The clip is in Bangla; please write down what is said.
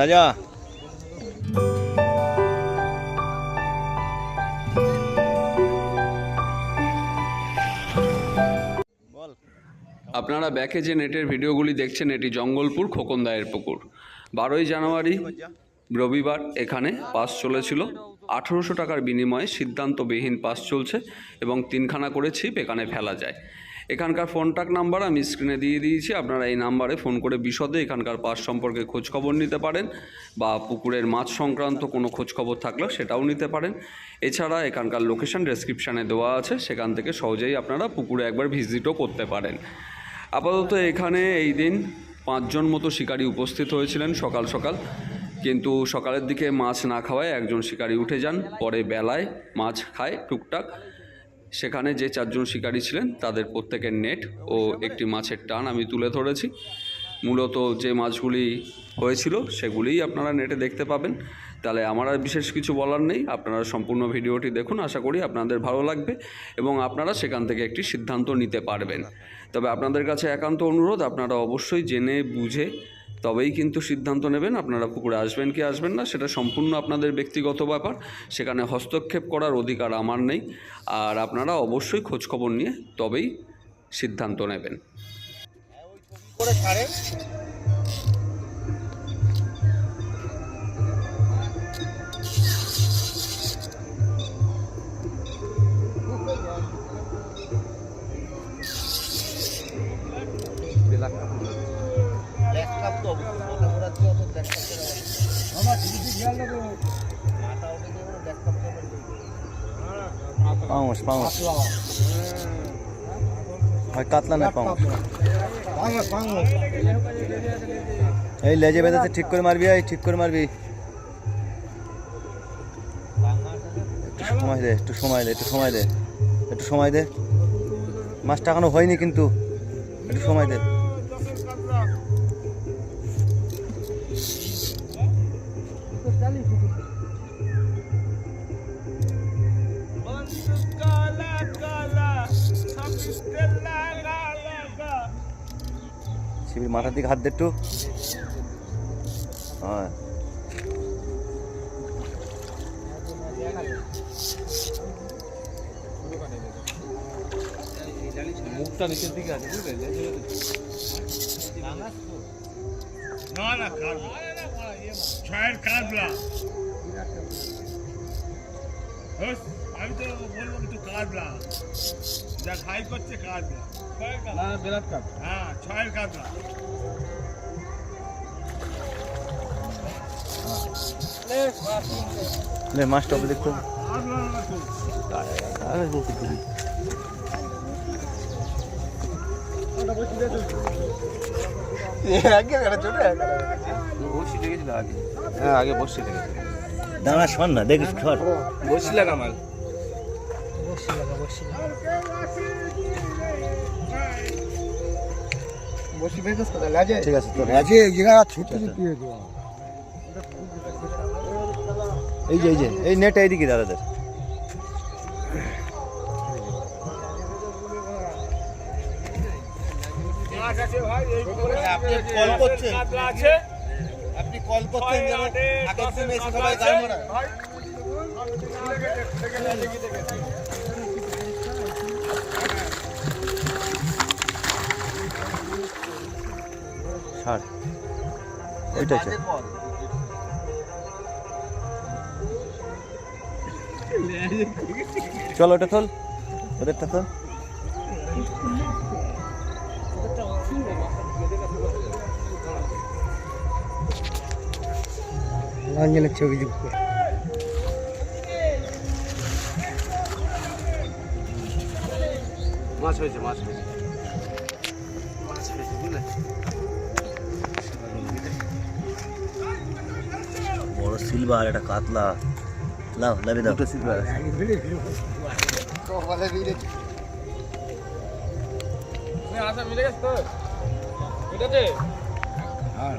রাজা। আপনারা ব্যাকে যে নেটের ভিডিওগুলি দেখছেন, এটি জঙ্গলপুর খোকনদায়ের পুকুর। বারোই জানুয়ারি, রবিবার এখানে পাস চলেছিল। আঠেরোশো টাকার বিনিময়ে সিদ্ধান্তবিহীন পাস চলছে এবং তিনখানা করে ছিপ এখানে ফেলা যায়। এখানকার ফোনটাক নাম্বার আমি স্ক্রিনে দিয়ে দিয়েছি। আপনারা এই নাম্বারে ফোন করে বিশদে এখানকার পাস সম্পর্কে খোঁজখবর নিতে পারেন বা পুকুরের মাছ সংক্রান্ত কোনো খোঁজখবর থাকলেও সেটাও নিতে পারেন। এছাড়া এখানকার লোকেশান ডেসক্রিপশানে দেওয়া আছে। সেখান থেকে সহজেই আপনারা পুকুরে একবার ভিজিটও করতে পারেন। আপাতত এখানে এই দিন পাঁচজন মতো শিকারী উপস্থিত হয়েছিলেন সকাল সকাল। কিন্তু সকালের দিকে মাছ না খাওয়ায় একজন শিকারী উঠে যান। পরে বেলায় মাছ খায় টুকটাক। সেখানে যে চারজন শিকারী ছিলেন, তাদের প্রত্যেকের নেট ও একটি মাছের টান আমি তুলে ধরেছি। মূলত যে মাছগুলি হয়েছিল, সেগুলিই আপনারা নেটে দেখতে পাবেন। তাহলে আমার আর বিশেষ কিছু বলার নেই। আপনারা সম্পূর্ণ ভিডিওটি দেখুন, আশা করি আপনাদের ভালো লাগবে এবং আপনারা সেখান থেকে একটি সিদ্ধান্ত নিতে পারবেন। তবে আপনাদের কাছে একান্ত অনুরোধ, আপনারা অবশ্যই জেনে, বুঝে তবেই কিন্তু সিদ্ধান্ত নেবেন, আপনারা পুকুরে আসবেন কি আসবেন না, সেটা সম্পূর্ণ আপনাদের ব্যক্তিগত ব্যাপার। সেখানে হস্তক্ষেপ করার অধিকার আমার নেই, আর আপনারা অবশ্যই খোঁজখবর নিয়ে তবেই সিদ্ধান্ত নেবেন। কাতলা না এই লেজে বেঁধেছে, ঠিক করে মারবি, এই ঠিক করে মারবি। একটু সময় দে, একটু সময় দে, একটু সময় দে। একটু সময় দে। মাছটা এখনও হয়নি কিন্তু। একটু সময় দে। শিবির মাথার দিকে হাত দে একটু। হ্যাঁ। মুখটা নিচের দিকে আছে বুঝলে? না না কাটলা ছয়ের হোস, আমি তো বললাম তো কাটলা যা খাই করছে কাটলা না বিরাট কাপ হ্যাঁ ছয়ের কাটলা লে মাছটা ওপরে দেখতো বসি হ্যাঁ আগে বসি লেগেছিল দাঁড়া শোন না দেখিস সর বসি লাগা মাল ঠিক আছে তোর আছে এই জায়গা ছুটি এই যে এই যে এই নেট এইদিকে দাদাদের মাছ আছে ভাই এই আপনি কল করছেন। আছে। আপনি কল করতেন ছয়, যেন আগের দিন এসে সবাই। গাড়ি মারা ওইটা আছে চল ওটা তোল। ওদেরটা তোল। রঞ্জনের ছবি যুক্ত। মাছ হয়েছে মাছ হয়েছে। মাছ হয়েছে বুঝলে? বড় সিলভার এটা কাতলা। লাও লাভি দাও। দুটো সিলভার আছে। আচ্ছা মিলে গেছে তো? ঠিক আছে হ্যাঁ।